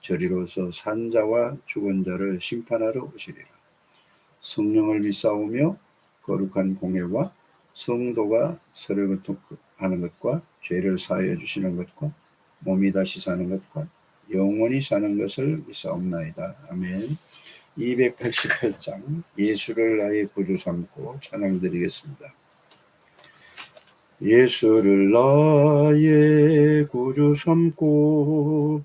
저리로서 산자와 죽은 자를 심판하러 오시리라. 성령을 믿사오며 거룩한 공예와 성도가 서로 하는 것과 죄를 사하여 주시는 것과 몸이 다시 사는 것과 영원히 사는 것을 믿사옵나이다. 아멘. 288장 예수를 나의 구주 삼고 찬양드리겠습니다. 예수를 나의 구주 삼고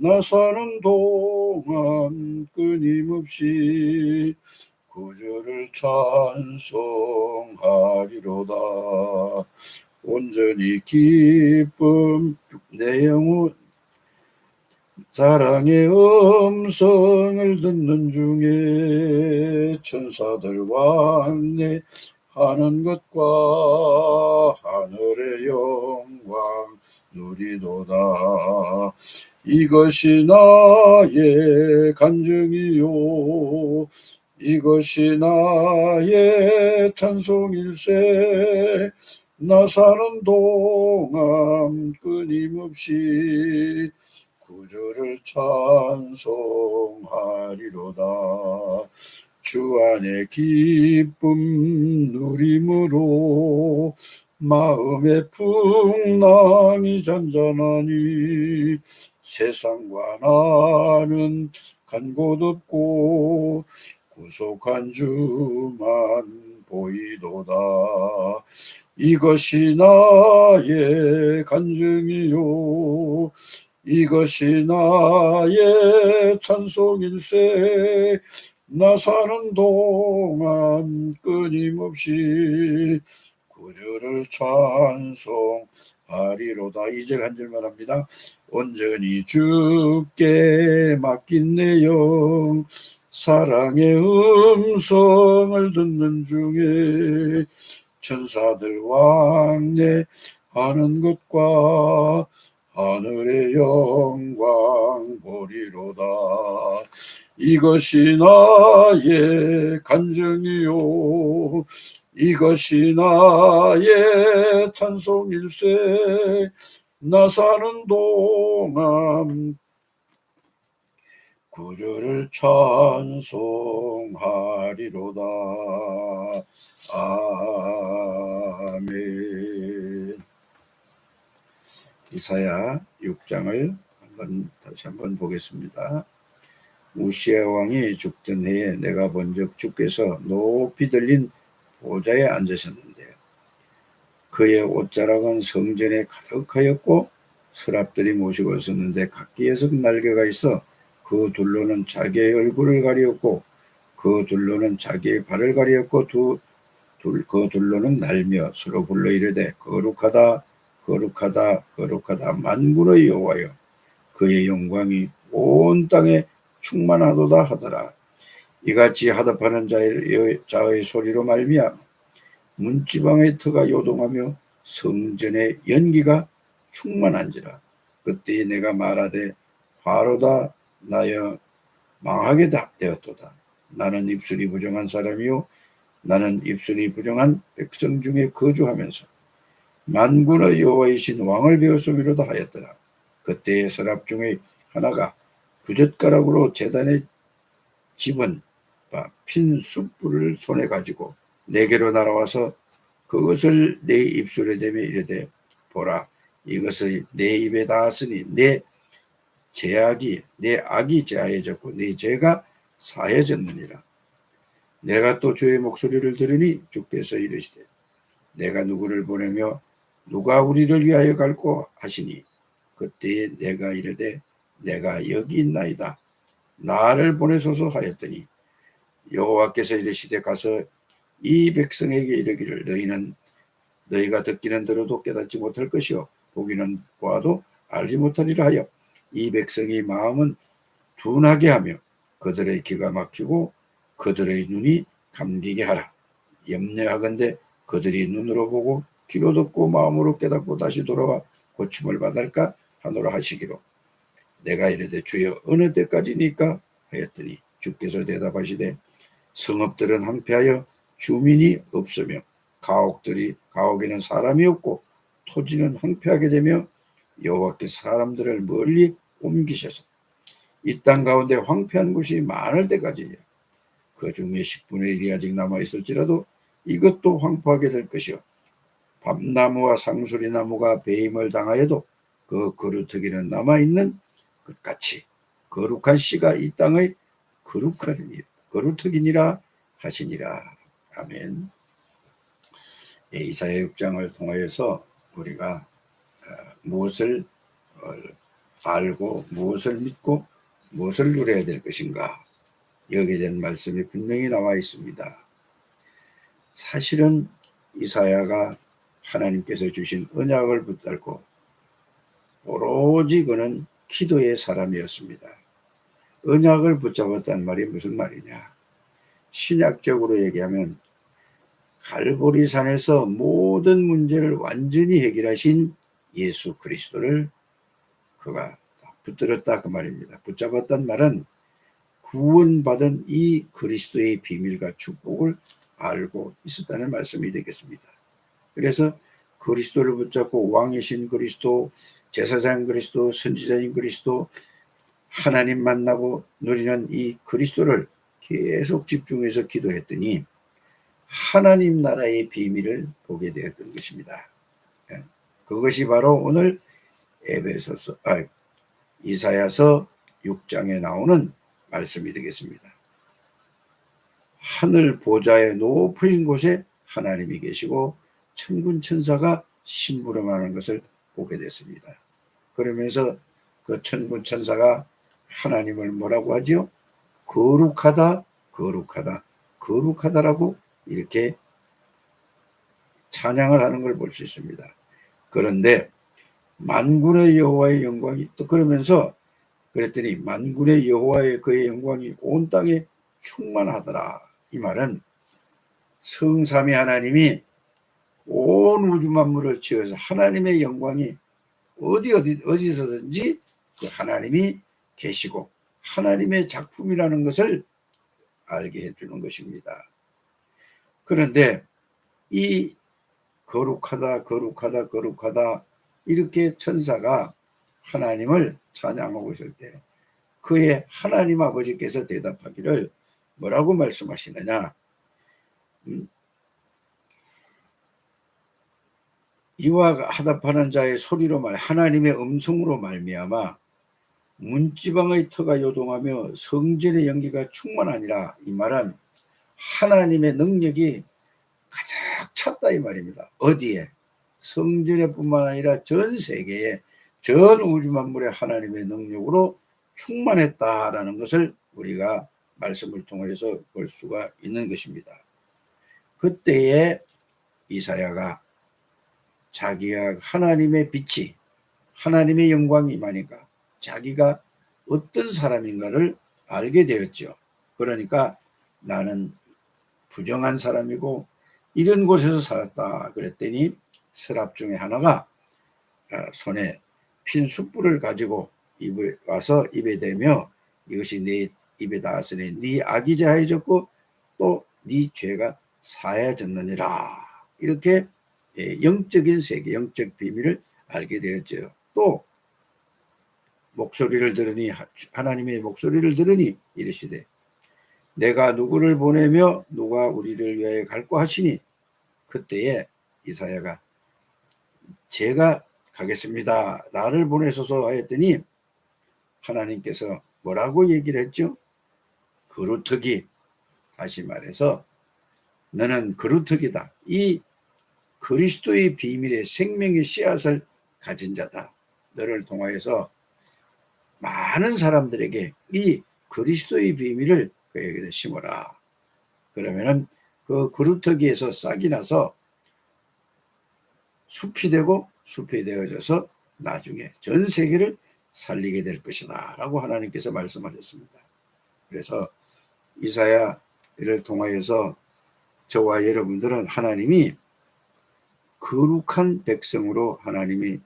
나 사는 동안 끊임없이 구주를 찬송하리로다. 온전히 기쁨 내 영혼 사랑의 음성을 듣는 중에 천사들 왕래 하는 것과 하늘의 영광 누리도다 이것이 나의 간증이요. 이것이 나의 찬송일세. 나 사는 동안 끊임없이 구주를 찬송하리로다. 주 안에 기쁨 누림으로 마음의 풍랑이 잔잔하니 세상과 나는 간 곳 없고 구속한 주만 보이도다. 이것이 나의 간증이요. 이것이 나의 찬송일세. 나 사는 동안 끊임없이 구주를 찬송하리로다. 2절 한 줄만 합니다 온전히 주께 맡긴 내영 사랑의 음성을 듣는 중에 천사들 왕래 하는 것과 하늘의 영광 보리로다. 이것이 나의 간증이요. 이것이 나의 찬송일세 나 사는 동안 구주를 찬송하리로다 아멘 이사야 6장을 한번 다시 한번 보겠습니다. 우시아 왕이 죽던 해에 내가 본적 주께서 높이 들린 보좌에 앉으셨는데 그의 옷자락은 성전에 가득하였고 서랍들이 모시고 있었는데 각기에서 날개가 있어 그 둘로는 자기의 얼굴을 가리었고 그 둘로는 자기의 발을 가리었고 두, 둘, 그 둘로는 날며 서로 불러 이르되 거룩하다 거룩하다 거룩하다. 만군의 여호와여 그의 영광이 온 땅에 충만하도다 하더라. 이같이 하답하는 자의, 자의 소리로 말미암아 문지방의 터가 요동하며 성전의 연기가 충만한지라 그때 내가 말하되 바로다 나여 망하게 되었도다 나는 입술이 부정한 사람이요 나는 입술이 부정한 백성 중에 거주하면서 만군의 여호와이신 왕을 배웠음이로다 하였더라. 그때의 서랍 중에 하나가 부젓가락으로 재단에 집은 핀 숯불을 손에 가지고 내게로 날아와서 그것을 내 입술에 대며 이르되 보라 이것을 내 입에 닿았으니 내 제약이 내 악이 제하여졌고 내 죄가 사해졌느니라. 내가 또 주의 목소리를 들으니 주께서 이르시되 내가 누구를 보내며 누가 우리를 위하여 갈고 하시니 그때에 내가 이르되 내가 여기 있나이다 나를 보내소서 하였더니 여호와께서 이르시되 가서 이 백성에게 이르기를 너희는 너희가 듣기는 들어도 깨닫지 못할 것이요. 보기는 보아도 알지 못하리라 하여 이 백성이 마음은 둔하게 하며 그들의 귀가 막히고 그들의 눈이 감기게 하라. 염려하건대 그들이 눈으로 보고 귀로 듣고 마음으로 깨닫고 다시 돌아와 고침을 받을까 하노라 하시기로. 내가 이르되 주여 어느 때까지니까 하였더니 주께서 대답하시되 성읍들은 황폐하여 주민이 없으며 가옥들이 가옥에는 사람이 없고 토지는 황폐하게 되며 여호와께서 사람들을 멀리 옮기셔서 이 땅 가운데 황폐한 곳이 많을 때까지 그 중에 10분의 1이 아직 남아 있을지라도 이것도 황폐하게 될 것이요. 밤나무와 상수리나무가 배임을 당하여도 그 그루터기는 남아 있는 것 같이 거룩한 씨가 이 땅의 거룩하니라 거룩터기니라 하시니라 아멘. 예, 이사야 6장을 통하여서 우리가 어, 무엇을 어, 알고 무엇을 믿고 무엇을 누려야 될 것인가 여기에 대한 말씀이 분명히 나와 있습니다. 사실은 이사야가 하나님께서 주신 언약을 붙들고 오로지 그는 기도의 사람이었습니다. 언약을 붙잡았다는 말이 무슨 말이냐? 신약적으로 얘기하면 갈보리산에서 모든 문제를 완전히 해결하신 예수 그리스도를 그가 붙들었다 그 말입니다. 붙잡았단 말은 구원받은 이 그리스도의 비밀과 축복을 알고 있었다는 말씀이 되겠습니다. 그래서 그리스도를 붙잡고 왕이신 그리스도, 제사장 그리스도, 선지자인 그리스도, 하나님 만나고 누리는 이 그리스도를 계속 집중해서 기도했더니 하나님 나라의 비밀을 보게 되었던 것입니다. 예. 그것이 바로 오늘 에베소서 아, 이사야서 6장에 나오는 말씀이 되겠습니다. 하늘 보좌의 높으신 곳에 하나님이 계시고 천군 천사가 심부름하는 것을 보게 됐습니다. 그러면서 그 천군 천사가 하나님을 뭐라고 하지요? 거룩하다, 거룩하다, 거룩하다라고 이렇게 찬양을 하는 걸 볼 수 있습니다. 그런데 만군의 여호와의 영광이 또 그러면서 그랬더니 만군의 여호와의 그의 영광이 온 땅에 충만하더라. 이 말은 성삼위 하나님이 온 우주 만물을 지어서 하나님의 영광이 어디 어디 어디서든지 그 하나님이 계시고 하나님의 작품이라는 것을 알게 해주는 것입니다. 그런데 이 거룩하다, 거룩하다, 거룩하다 이렇게 천사가 하나님을 찬양하고 있을 때 그의 하나님 아버지께서 대답하기를 뭐라고 말씀하시느냐? 음, 이와 하답하는 자의 소리로 말 하나님의 음성으로 말미암아 문지방의 터가 요동하며 성전의 연기가 충만하니라 이 말은 하나님의 능력이 가득 찼다 이 말입니다. 어디에? 성전에 뿐만 아니라 전 세계에 전 우주 만물의 하나님의 능력으로 충만했다라는 것을 우리가 말씀을 통해서 볼 수가 있는 것입니다. 그때에 이사야가 자기가 하나님의 빛이 하나님의 영광이 임하니까 자기가 어떤 사람인가를 알게 되었죠. 그러니까 나는 부정한 사람이고 이런 곳에서 살았다 그랬더니 서랍 중에 하나가 어, 손에 핀 숯불을 가지고 입에 와서 입에 대며 이것이 내 입에 닿았으니 네 악이 자해졌고 또 네 죄가 사해졌느니라. 이렇게 예, 영적인 세계 영적 비밀을 알게 되었죠. 또 목소리를 들으니 하나님의 목소리를 들으니 이르시되 내가 누구를 보내며 누가 우리를 위하여 갈고 하시니 그때에 이사야가 제가 가겠습니다. 나를 보내소서 하였더니 하나님께서 뭐라고 얘기를 했죠? 그루터기 다시 말해서 너는 그루터기다. 이 그리스도의 비밀의 생명의 씨앗을 가진 자다. 너를 통하여서 많은 사람들에게 이 그리스도의 비밀을 그에게 심어라. 그러면은 그 그루터기에서 싹이 나서 숲이 되고 숲이 되어져서 나중에 전 세계를 살리게 될 것이다. 라고 하나님께서 말씀하셨습니다. 그래서 이사야를 통하여서 저와 여러분들은 하나님이 거룩한 백성으로 하나님이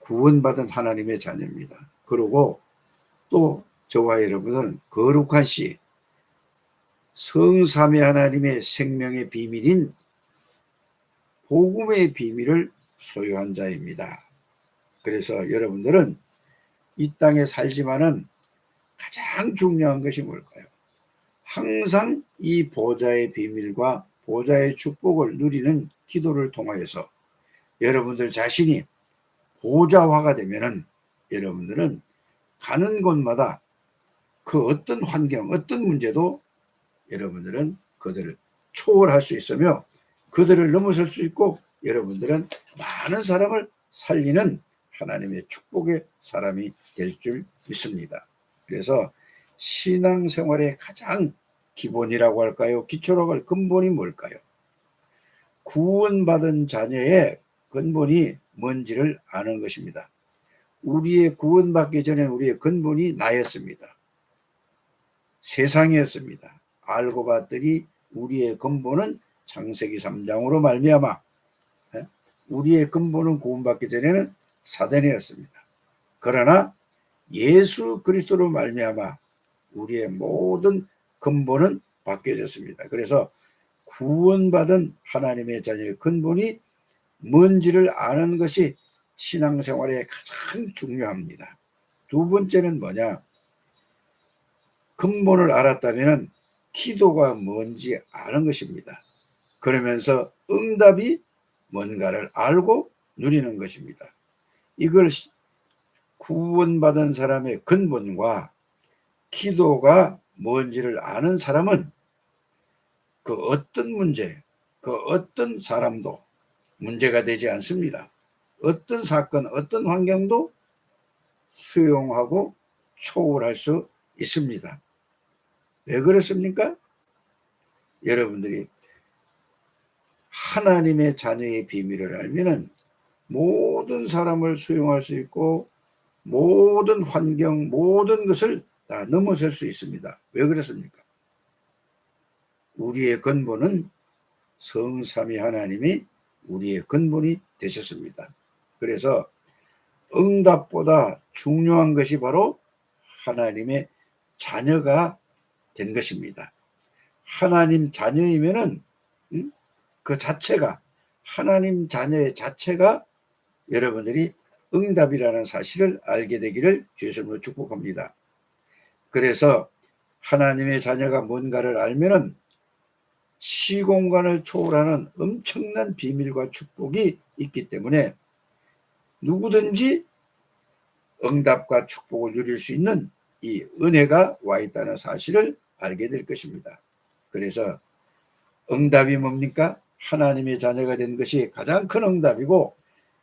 구원받은 하나님의 자녀입니다. 그리고 또 저와 여러분은 거룩한 씨, 성삼위 하나님의 생명의 비밀인 복음의 비밀을 소유한 자입니다. 그래서 여러분들은 이 땅에 살지만은 가장 중요한 것이 뭘까요? 항상 이 보좌의 비밀과 보좌의 축복을 누리는 기도를 통하여서 여러분들 자신이 보좌화가 되면은 여러분들은 가는 곳마다 그 어떤 환경, 어떤 문제도 여러분들은 그들을 초월할 수 있으며 그들을 넘어설 수 있고 여러분들은 많은 사람을 살리는 하나님의 축복의 사람이 될 줄 믿습니다. 그래서 신앙생활의 가장 기본이라고 할까요? 기초라고 할 근본이 뭘까요? 구원받은 자녀의 근본이 뭔지를 아는 것입니다. 우리의 구원받기 전에 우리의 근본이 나였습니다. 세상이었습니다. 알고 봤더니 우리의 근본은 창세기 3장으로 말미암아 예? 우리의 근본은 구원받기 전에는 사단이었습니다. 그러나 예수 그리스도로 말미암아 우리의 모든 근본은 바뀌어졌습니다. 그래서 구원받은 하나님의 자녀의 근본이 뭔지를 아는 것이 신앙생활에 가장 중요합니다. 두 번째는 뭐냐? 근본을 알았다면 기도가 뭔지 아는 것입니다. 그러면서 응답이 뭔가를 알고 누리는 것입니다. 이걸 구원받은 사람의 근본과 기도가 뭔지를 아는 사람은 그 어떤 문제, 그 어떤 사람도 문제가 되지 않습니다. 어떤 사건, 어떤 환경도 수용하고 초월할 수 있습니다. 왜 그렇습니까? 여러분들이 하나님의 자녀의 비밀을 알면은 모든 사람을 수용할 수 있고 모든 환경, 모든 것을 다 넘어설 수 있습니다. 왜 그렇습니까? 우리의 근본은 성삼위 하나님이 우리의 근본이 되셨습니다. 그래서 응답보다 중요한 것이 바로 하나님의 자녀가 된 것입니다. 하나님 자녀이면은 그 자체가 하나님 자녀의 자체가 여러분들이 응답이라는 사실을 알게 되기를 주님으로 축복합니다. 그래서 하나님의 자녀가 뭔가를 알면은 시공간을 초월하는 엄청난 비밀과 축복이 있기 때문에 누구든지 응답과 축복을 누릴 수 있는 이 은혜가 와 있다는 사실을 알게 될 것입니다. 그래서 응답이 뭡니까? 하나님의 자녀가 된 것이 가장 큰 응답이고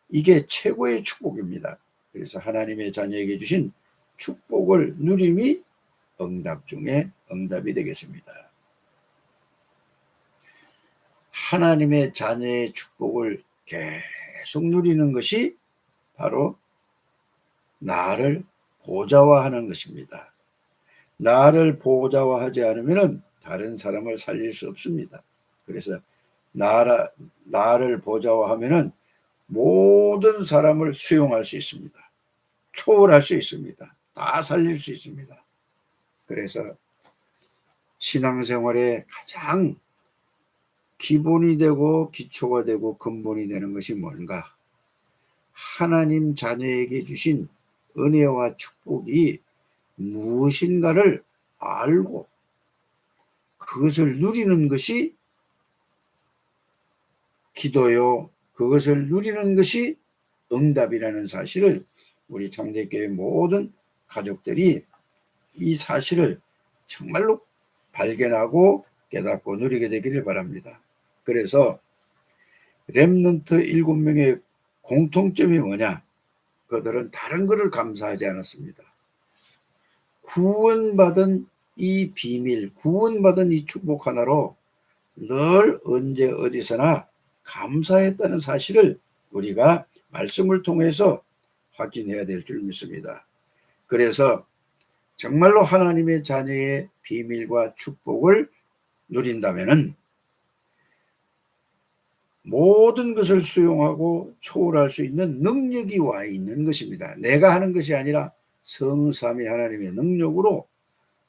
이게 최고의 축복입니다. 그래서 하나님의 자녀에게 주신 축복을 누림이 응답 중에 응답이 되겠습니다. 하나님의 자녀의 축복을 계속 누리는 것이 바로 나를 보좌화하는 것입니다. 나를 보좌화하지 않으면 다른 사람을 살릴 수 없습니다. 그래서 나라, 나를 보좌화하면 모든 사람을 수용할 수 있습니다. 초월할 수 있습니다. 다 살릴 수 있습니다. 그래서 신앙생활의 가장 기본이 되고 기초가 되고 근본이 되는 것이 뭔가? 하나님 자녀에게 주신 은혜와 축복이 무엇인가를 알고 그것을 누리는 것이 기도요. 그것을 누리는 것이 응답이라는 사실을 우리 창대교회 모든 가족들이 이 사실을 정말로 발견하고 깨닫고 누리게 되기를 바랍니다. 그래서 렘넌트 일곱 명의 공통점이 뭐냐? 그들은 다른 것을 감사하지 않았습니다. 구원받은 이 비밀, 구원받은 이 축복 하나로 늘 언제 어디서나 감사했다는 사실을 우리가 말씀을 통해서 확인해야 될 줄 믿습니다. 그래서 정말로 하나님의 자녀의 비밀과 축복을 누린다면은 모든 것을 수용하고 초월할 수 있는 능력이 와 있는 것입니다. 내가 하는 것이 아니라 성삼위 하나님의 능력으로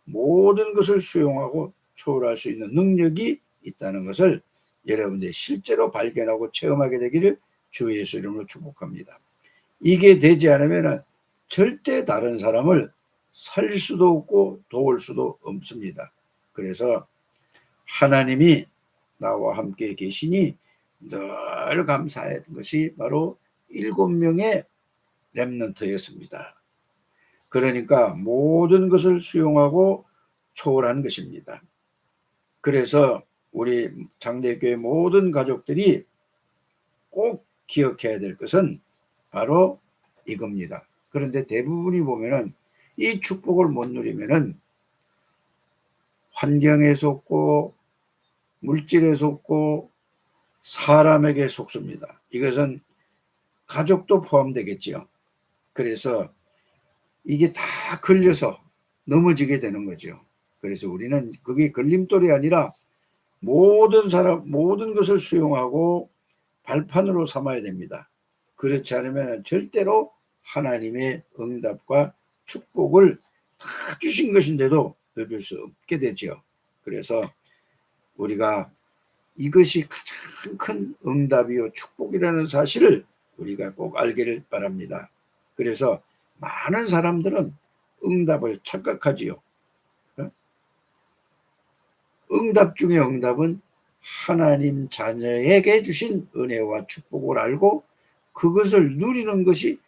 모든 것을 수용하고 초월할 수 있는 능력이 있다는 것을 여러분들이 실제로 발견하고 체험하게 되기를 주 예수 이름으로 축복합니다. 이게 되지 않으면 절대 다른 사람을 살릴 수도 없고 도울 수도 없습니다. 그래서 하나님이 나와 함께 계시니 늘 감사했던 것이 바로 일곱 명의 렘넌트였습니다. 그러니까 모든 것을 수용하고 초월한 것입니다. 그래서 우리 장대교회 모든 가족들이 꼭 기억해야 될 것은 바로 이겁니다. 그런데 대부분이 보면은 이 축복을 못 누리면은 환경에 속고 물질에 속고 사람에게 속습니다. 이것은 가족도 포함되겠지요. 그래서 이게 다 걸려서 넘어지게 되는 거죠. 그래서 우리는 그게 걸림돌이 아니라 모든 사람, 모든 것을 수용하고 발판으로 삼아야 됩니다. 그렇지 않으면 절대로 하나님의 응답과 축복을 다 주신 것인데도 얻을 수 없게 되죠. 그래서 우리가 이것이 가장 큰 응답이요 축복이라는 사실을 우리가 꼭 알기를 바랍니다. 그래서 많은 사람들은 응답을 착각하지요. 어? 응답 중에 응답은 하나님 자녀에게 주신 은혜와 축복을 알고 그것을 누리는 것이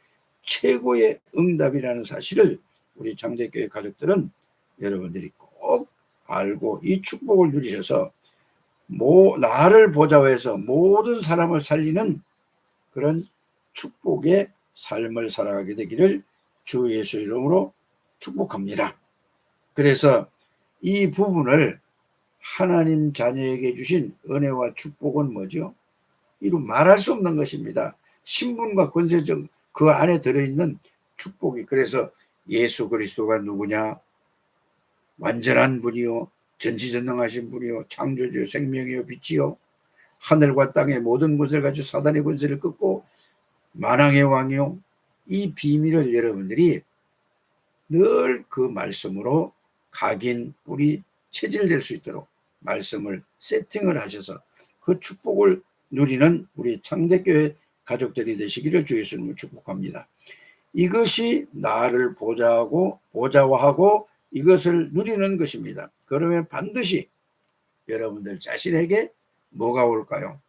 최고의 응답이라는 사실을 우리 장대교회 가족들은 여러분들이 꼭 알고 이 축복을 누리셔서 모, 나를 보좌해서 모든 사람을 살리는 그런 축복의 삶을 살아가게 되기를 주 예수 이름으로 축복합니다. 그래서 이 부분을 하나님 자녀에게 주신 은혜와 축복은 뭐죠? 이루 말할 수 없는 것입니다. 신분과 권세적 그 안에 들어있는 축복이 그래서 예수 그리스도가 누구냐? 완전한 분이요 전지전능하신 분이요 창조주 생명이요 빛이요 하늘과 땅의 모든 것을 가지고 사단의 권세를 끊고 만왕의 왕이요 이 비밀을 여러분들이 늘 그 말씀으로 각인 뿌리 체질될 수 있도록 말씀을 세팅을 하셔서 그 축복을 누리는 우리 창대교회 가족들이 되시기를 주 예수님을 축복합니다. 이것이 나를 보좌하고 보좌화하고 이것을 누리는 것입니다. 그러면 반드시 여러분들 자신에게 뭐가 올까요?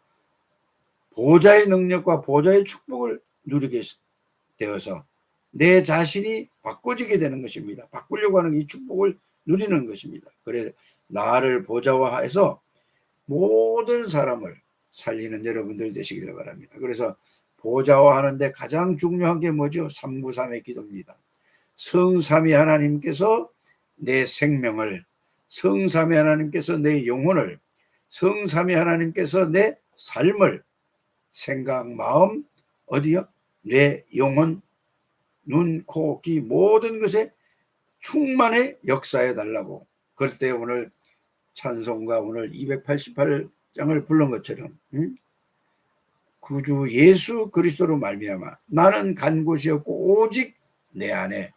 보좌의 능력과 보좌의 축복을 누리게 되어서 내 자신이 바꿔지게 되는 것입니다. 바꾸려고 하는 이 축복을 누리는 것입니다. 그래 나를 보좌화해서 모든 사람을 살리는 여러분들 되시기를 바랍니다. 그래서 보좌화하는데 가장 중요한 게 뭐죠? 삼구삼의 기도입니다. 성삼위 하나님께서 내 생명을 성삼위 하나님께서 내 영혼을 성삼위 하나님께서 내 삶을 생각, 마음, 어디요? 뇌, 영혼, 눈, 코, 귀 모든 것에 충만의 역사해 달라고. 그럴 때 오늘 찬송가 오늘 288장을 부른 것처럼 응? 구주 예수 그리스도로 말미암아 나는 간 곳이 없고 오직 내 안에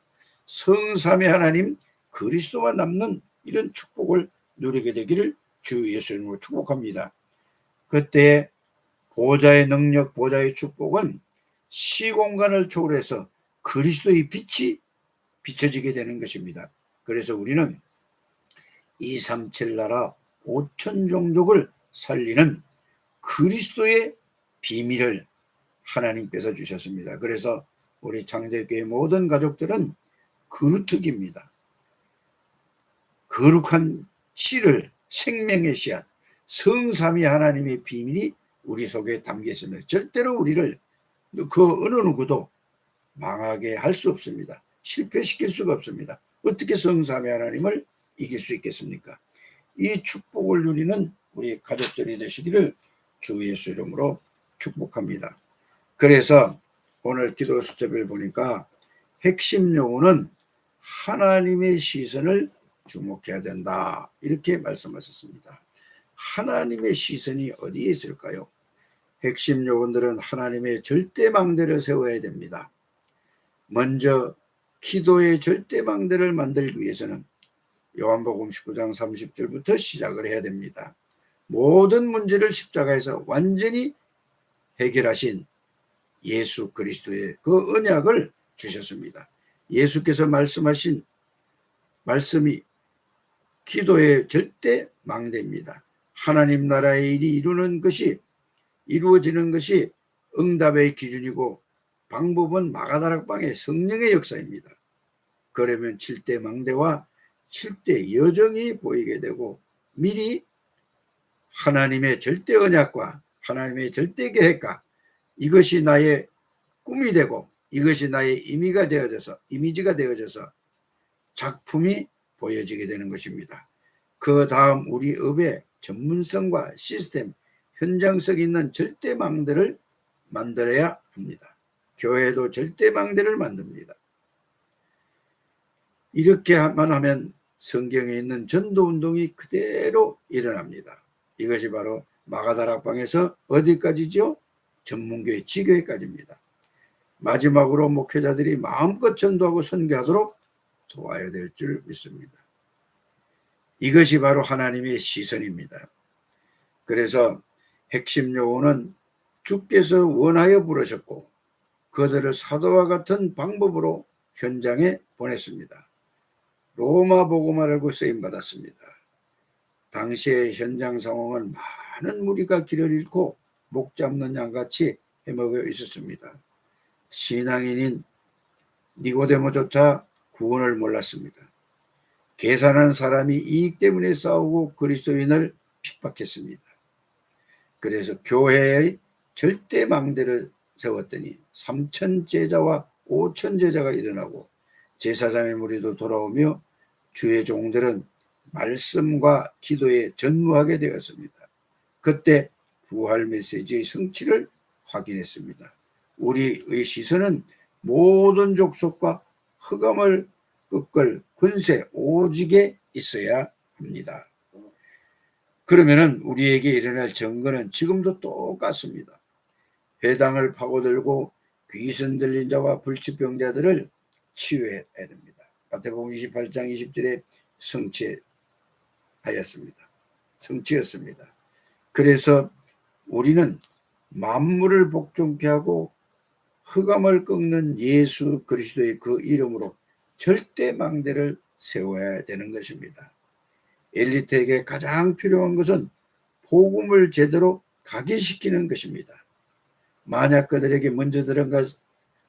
성삼의 하나님 그리스도만 남는 이런 축복을 누리게 되기를 주 예수님으로 축복합니다. 그때 보좌의 능력, 보좌의 축복은 시공간을 초월해서 그리스도의 빛이 비춰지게 되는 것입니다. 그래서 우리는 237 나라 5천 종족을 살리는 그리스도의 비밀을 하나님께서 주셨습니다. 그래서 우리 창대교회 모든 가족들은 그루특입니다. 거룩한 씨를 생명의 씨앗, 성삼위 하나님의 비밀이 우리 속에 담겨 있으면 절대로 우리를 그 어느 누구도 망하게 할 수 없습니다. 실패시킬 수가 없습니다. 어떻게 성삼위 하나님을 이길 수 있겠습니까? 이 축복을 누리는 우리 가족들이 되시기를 주 예수 이름으로 축복합니다. 그래서 오늘 기도 수첩을 보니까 핵심 요구는 하나님의 시선을 주목해야 된다. 이렇게 말씀하셨습니다. 하나님의 시선이 어디에 있을까요? 핵심 요건들은 하나님의 절대망대를 세워야 됩니다. 먼저 기도의 절대망대를 만들기 위해서는 요한복음 19장 30절부터 시작을 해야 됩니다. 모든 문제를 십자가에서 완전히 해결하신 예수 그리스도의 그 언약을 주셨습니다. 예수께서 말씀하신 말씀이 기도의 절대 망대입니다. 하나님 나라의 일이 이루는 것이 이루어지는 것이 응답의 기준이고 방법은 마가다락방의 성령의 역사입니다. 그러면 7대 망대와 7대 여정이 보이게 되고 미리 하나님의 절대 언약과 하나님의 절대 계획과 이것이 나의 꿈이 되고 이것이 나의 이미가 되어져서 이미지가 되어져서 작품이 보여지게 되는 것입니다. 그 다음 우리 업의 전문성과 시스템, 현장성 있는 절대망대를 만들어야 합니다. 교회도 절대망대를 만듭니다. 이렇게만 하면 성경에 있는 전도운동이 그대로 일어납니다. 이것이 바로 마가다락방에서 어디까지죠? 전문교회 지교회까지입니다. 마지막으로 목회자들이 마음껏 전도하고 선교하도록 도와야 될 줄 믿습니다. 이것이 바로 하나님의 시선입니다. 그래서 핵심 요원은 주께서 원하여 부르셨고 그들을 사도와 같은 방법으로 현장에 보냈습니다. 로마 복음을 알고 쓰임 받았습니다. 당시의 현장 상황은 많은 무리가 길을 잃고 목 잡는 양같이 해먹여 있었습니다. 신앙인인 니고데모조차 구원을 몰랐습니다. 계산한 사람이 이익 때문에 싸우고 그리스도인을 핍박했습니다. 그래서 교회의 절대 망대를 세웠더니 3천 제자와 5천 제자가 일어나고 제사장의 무리도 돌아오며 주의 종들은 말씀과 기도에 전무하게 되었습니다. 그때 부활 메시지의 성취를 확인했습니다. 우리의 시선은 모든 족속과 흑암을 꺾을 권세 오직에 있어야 합니다. 그러면은 우리에게 일어날 증거는 지금도 똑같습니다. 회당을 파고들고 귀신 들린 자와 불치병자들을 치유해야 됩니다. 마태복음 28장 20절에 성취하였습니다. 성취였습니다. 그래서 우리는 만물을 복종케 하고 흑암을 꺾는 예수 그리스도의 그 이름으로 절대 망대를 세워야 되는 것입니다. 엘리트에게 가장 필요한 것은 복음을 제대로 각인시키는 것입니다. 만약 그들에게 먼저 들어간,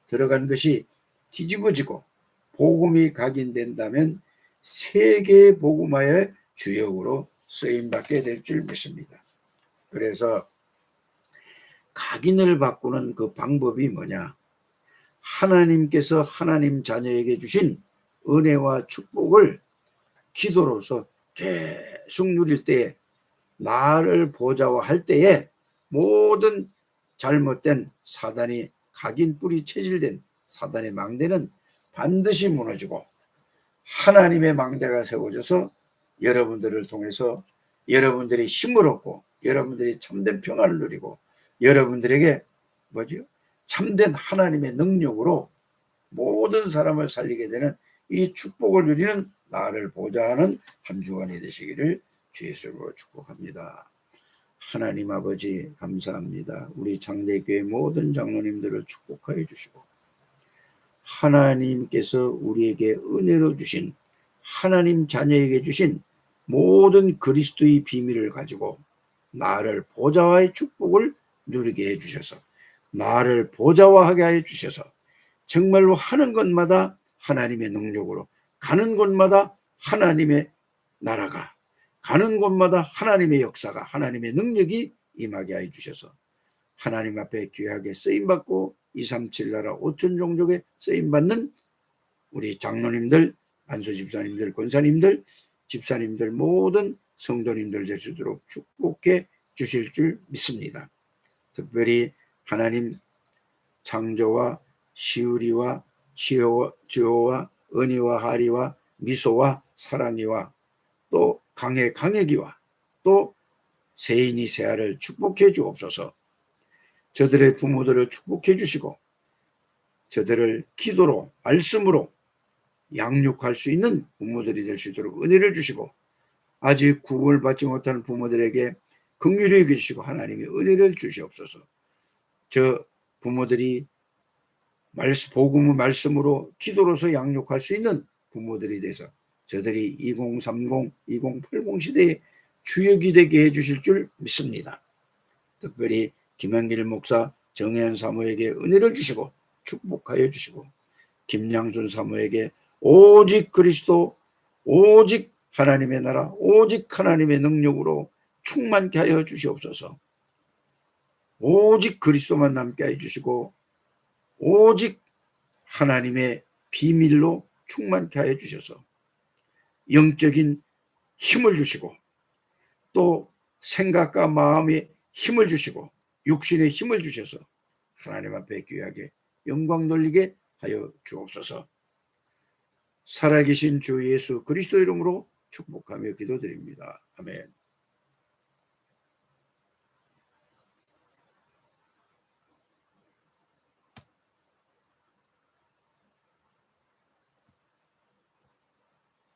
들어간 것이 뒤집어지고 복음이 각인된다면 세계 복음화의 주역으로 쓰임받게 될 줄 믿습니다. 그래서 각인을 바꾸는 그 방법이 뭐냐? 하나님께서 하나님 자녀에게 주신 은혜와 축복을 기도로서 계속 누릴 때에 나를 보좌화할 때에 모든 잘못된 사단이 각인 뿌리 체질된 사단의 망대는 반드시 무너지고 하나님의 망대가 세워져서 여러분들을 통해서 여러분들이 힘을 얻고 여러분들이 참된 평안을 누리고 여러분들에게 뭐지요? 참된 하나님의 능력으로 모든 사람을 살리게 되는 이 축복을 누리는 나를 보좌하는 한 주간이 되시기를 주 예수로 축복합니다. 하나님 아버지 감사합니다. 우리 장대교회 모든 장로님들을 축복하여 주시고 하나님께서 우리에게 은혜로 주신 하나님 자녀에게 주신 모든 그리스도의 비밀을 가지고 나를 보좌와의 축복을 누리게 해 주셔서 나를 보좌화하게 하여 주셔서 정말로 하는 것마다 하나님의 능력으로 가는 곳마다 하나님의 나라가 가는 곳마다 하나님의 역사가 하나님의 능력이 임하게 하여 주셔서 하나님 앞에 귀하게 쓰임 받고 237 나라 5천 종족에 쓰임 받는 우리 장로님들, 안수 집사님들, 권사님들, 집사님들 모든 성도님들 되시도록 축복해 주실 줄 믿습니다. 특별히 하나님 창조와 시우리와 지효와 은희와 하리와 미소와 사랑이와 또 강해 강해기와 또 세인이 세아를 축복해 주옵소서. 저들의 부모들을 축복해 주시고 저들을 기도로 말씀으로 양육할 수 있는 부모들이 될 수 있도록 은혜를 주시고 아직 구원을 받지 못하는 부모들에게 긍휼히 여기시고 하나님의 은혜를 주시옵소서. 저 부모들이 말씀 복음의 말씀으로 기도로서 양육할 수 있는 부모들이 돼서 저들이 2030, 2080 시대에 주역이 되게 해 주실 줄 믿습니다. 특별히 김한길 목사, 정혜연 사모에게 은혜를 주시고 축복하여 주시고 김양순 사모에게 오직 그리스도 오직 하나님의 나라 오직 하나님의 능력으로 충만케 하여 주시옵소서. 오직 그리스도만 남게 해 주시고 오직 하나님의 비밀로 충만케 하여 주셔서 영적인 힘을 주시고 또 생각과 마음에 힘을 주시고 육신의 힘을 주셔서 하나님 앞에 귀하게 영광 돌리게 하여 주옵소서. 살아계신 주 예수 그리스도 이름으로 축복하며 기도드립니다. 아멘.